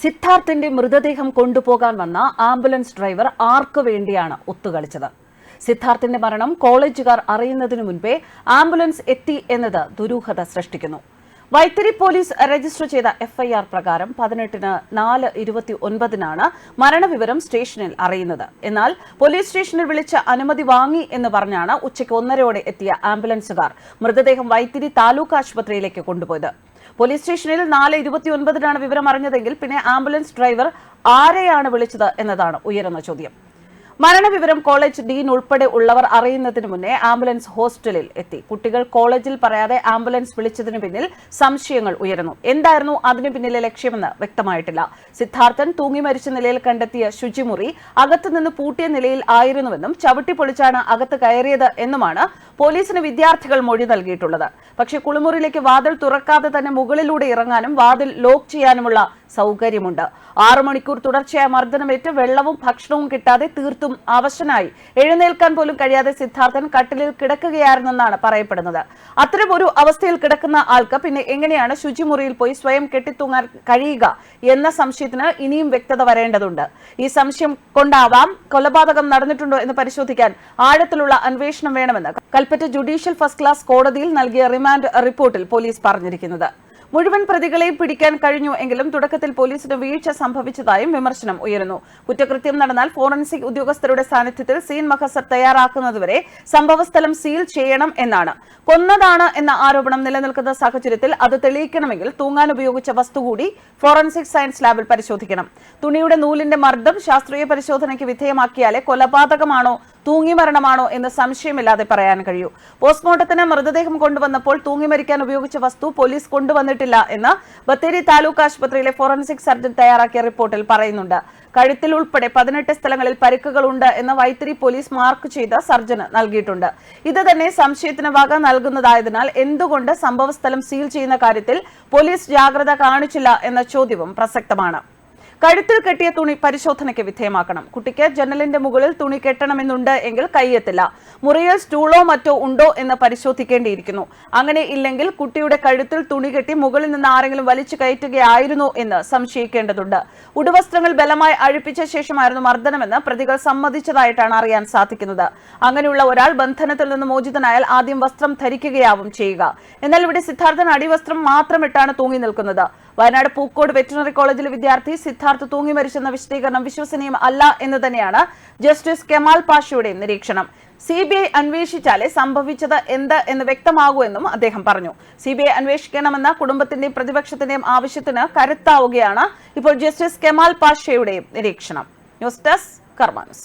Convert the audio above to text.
സിദ്ധാർത്ഥിന്റെ മൃതദേഹം കൊണ്ടുപോകാൻ വന്ന ആംബുലൻസ് ഡ്രൈവർ ആർക്കു വേണ്ടിയാണ് ഒത്തുകളിച്ചത്? സിദ്ധാർത്ഥിന്റെ മരണം കോളേജുകാർ അറിയുന്നതിനു മുൻപേ ആംബുലൻസ് എത്തി എന്നത് ദുരൂഹത സൃഷ്ടിക്കുന്നു. വൈത്തിരി പോലീസ് രജിസ്റ്റർ ചെയ്ത എഫ്ഐആർ പ്രകാരം പതിനെട്ടിന് നാല് ഇരുപത്തി ഒൻപതിനാണ് മരണവിവരം സ്റ്റേഷനിൽ അറിയുന്നത്. എന്നാൽ പോലീസ് സ്റ്റേഷനിൽ വിളിച്ച അനുമതി വാങ്ങി എന്ന് പറഞ്ഞാണ് ഉച്ചയ്ക്ക് ഒന്നരയോടെ എത്തിയ ആംബുലൻസുകാർ മൃതദേഹം വൈത്തിരി താലൂക്ക് ആശുപത്രിയിലേക്ക് കൊണ്ടുപോയത്. പോലീസ് സ്റ്റേഷനിൽ നാല് ഇരുപത്തിയൊൻപതിനാണ് വിവരം അറിഞ്ഞതെങ്കിൽ പിന്നെ ആംബുലൻസ് ഡ്രൈവർ ആരെയാണ് വിളിച്ചത് എന്നതാണ് ഉയരുന്ന ചോദ്യം. മരണവിവരം കോളേജ് ഡീൻ ഉൾപ്പെടെ ഉള്ളവർ അറിയുന്നതിന് മുന്നേ ആംബുലൻസ് ഹോസ്റ്റലിൽ എത്തി. കുട്ടികൾ കോളേജിൽ പറയാതെ ആംബുലൻസ് വിളിച്ചതിന് പിന്നിൽ സംശയങ്ങൾ ഉയരുന്നു. എന്തായിരുന്നു അതിനു പിന്നിലെ ലക്ഷ്യമെന്ന് വ്യക്തമായിട്ടില്ല. സിദ്ധാർത്ഥൻ തൂങ്ങി മരിച്ച നിലയിൽ കണ്ടെത്തിയ ശുചിമുറി അകത്തുനിന്ന് പൂട്ടിയ നിലയിൽ ആയിരുന്നുവെന്നും ചവിട്ടി പൊളിച്ചാണ് അകത്ത് കയറിയത് എന്നുമാണ് പോലീസിന് വിദ്യാർത്ഥികൾ മൊഴി നൽകിയിട്ടുള്ളത്. പക്ഷേ കുളിമുറിയിലേക്ക് വാതിൽ തുറക്കാതെ തന്നെ മുകളിലൂടെ ഇറങ്ങാനും വാതിൽ ലോക്ക് ചെയ്യാനുമുള്ള സൗകര്യമുണ്ട്. ആറു മണിക്കൂർ തുടർച്ചയായ മർദ്ദനമേറ്റ് വെള്ളവും ഭക്ഷണവും കിട്ടാതെ തീർത്തും അവശനായി. എഴുന്നേൽക്കാൻ പോലും കഴിയാതെ സിദ്ധാർത്ഥൻ കട്ടിലിൽ കിടക്കുകയായിരുന്നെന്നാണ് പറയപ്പെടുന്നത്. അത്തരം ഒരു അവസ്ഥയിൽ കിടക്കുന്ന ആൾക്ക് പിന്നെ എങ്ങനെയാണ് ശുചിമുറിയിൽ പോയി സ്വയം കെട്ടിത്തൂങ്ങാൻ കഴിയുക എന്ന സംശയത്തിന് ഇനിയും വ്യക്തത വരേണ്ടതുണ്ട്. ഈ സംശയം കൊണ്ടാവാം കൊലപാതകം നടന്നിട്ടുണ്ടോ എന്ന് പരിശോധിക്കാൻ ആഴത്തിലുള്ള അന്വേഷണം വേണമെന്ന് കൽപ്പറ്റ ജുഡീഷ്യൽ ഫസ്റ്റ് ക്ലാസ് കോടതിയിൽ നൽകിയ റിമാൻഡ് റിപ്പോർട്ടിൽ പോലീസ് പറഞ്ഞിരിക്കുന്നത്. മുഴുവൻ പ്രതികളെയും പിടിക്കാൻ കഴിഞ്ഞു എങ്കിലും തുടക്കത്തിൽ പോലീസിന് വീഴ്ച സംഭവിച്ചതായും വിമർശനം ഉയരുന്നു. കുറ്റകൃത്യം നടന്നാൽ ഫോറൻസിക് ഉദ്യോഗസ്ഥരുടെ സാന്നിധ്യത്തിൽ സീൻ മഹസർ തയ്യാറാക്കുന്നതുവരെ സംഭവസ്ഥലം സീൽ ചെയ്യണം എന്നാണ്. കൊന്നതാണ് എന്ന ആരോപണം നിലനിൽക്കുന്ന സാഹചര്യത്തിൽ അത് തെളിയിക്കണമെങ്കിൽ തൂങ്ങാൻ ഉപയോഗിച്ച വസ്തു കൂടി ഫോറൻസിക് സയൻസ് ലാബിൽ പരിശോധിക്കണം. തുണിയുടെ നൂലിന്റെ മർദ്ദം ശാസ്ത്രീയ പരിശോധനയ്ക്ക് വിധേയമാക്കിയാലേ കൊലപാതകമാണോ തൂങ്ങി മരണമാണോ എന്ന് സംശയമില്ലാതെ പറയാൻ കഴിയൂ. പോസ്റ്റ്മോർട്ടത്തിന് മൃതദേഹം കൊണ്ടുവന്നപ്പോൾ തൂങ്ങി മരിക്കാൻ ഉപയോഗിച്ച വസ്തു പോലീസ് കൊണ്ടുവന്നിട്ടില്ല എന്ന് ബത്തേരി താലൂക്ക് ആശുപത്രിയിലെ ഫോറൻസിക് സർജൻ തയ്യാറാക്കിയ റിപ്പോർട്ടിൽ പറയുന്നുണ്ട്. കഴുത്തിൽ ഉൾപ്പെടെ പതിനെട്ട് സ്ഥലങ്ങളിൽ പരിക്കുകളുണ്ട് എന്ന് വൈത്തിരി പോലീസ് മാർക്ക് ചെയ്ത സർജന് നൽകിയിട്ടുണ്ട്. ഇത് തന്നെ സംശയത്തിന് വക നൽകുന്നതായതിനാൽ എന്തുകൊണ്ട് സംഭവസ്ഥലം സീൽ ചെയ്യുന്ന കാര്യത്തിൽ പോലീസ് ജാഗ്രത കാണിച്ചില്ല എന്ന ചോദ്യവും പ്രസക്തമാണ്. കഴുത്തിൽ കെട്ടിയ തുണി പരിശോധനയ്ക്ക് വിധേയമാക്കണം. കുട്ടിക്ക് ജനലിന്റെ മുകളിൽ തുണി കെട്ടണമെന്നുണ്ട് എങ്കിൽ കൈയെത്തില്ല. മുറിയിൽ സ്റ്റൂളോ മറ്റോ ഉണ്ടോ എന്ന് പരിശോധിക്കേണ്ടിയിരിക്കുന്നു. അങ്ങനെ ഇല്ലെങ്കിൽ കുട്ടിയുടെ കഴുത്തിൽ തുണി കെട്ടി മുകളിൽ നിന്ന് ആരെങ്കിലും വലിച്ചു കയറ്റുകയായിരുന്നോ എന്ന് സംശയിക്കേണ്ടതുണ്ട്. ഉടുവസ്ത്രങ്ങൾ ബലമായി അഴിപ്പിച്ച ശേഷമായിരുന്നു മർദ്ദനമെന്ന് പ്രതികൾ സമ്മതിച്ചതായിട്ടാണ് അറിയാൻ സാധിക്കുന്നത്. അങ്ങനെയുള്ള ഒരാൾ ബന്ധനത്തിൽ നിന്ന് മോചിതനായാൽ ആദ്യം വസ്ത്രം ധരിക്കുകയാവും ചെയ്യുക. എന്നാൽ ഇവിടെ സിദ്ധാർത്ഥൻ അടിവസ്ത്രം മാത്രമിട്ടാണ് തൂങ്ങി നിൽക്കുന്നത്. വയനാട് പൂക്കോട് വെറ്റിനറി കോളേജിലെ വിദ്യാർത്ഥി സിദ്ധാർത്ഥ് തൂങ്ങി മരിച്ചെന്ന വിശദീകരണം വിശ്വസനീയം അല്ല എന്ന് തന്നെയാണ് ജസ്റ്റിസ് കെമാൽ പാഷയുടെ നിരീക്ഷണം. സി ബി ഐ അന്വേഷിച്ചാലേ സംഭവിച്ചത് എന്ത് എന്ന് വ്യക്തമാകൂ എന്നും അദ്ദേഹം പറഞ്ഞു. സി ബി ഐ അന്വേഷിക്കണമെന്ന കുടുംബത്തിന്റെയും പ്രതിപക്ഷത്തിന്റെയും ആവശ്യത്തിന് കരുത്താവുകയാണ് ഇപ്പോൾ ജസ്റ്റിസ് കെമാൽ പാഷയുടെയും നിരീക്ഷണം. News desk കർമാനസ്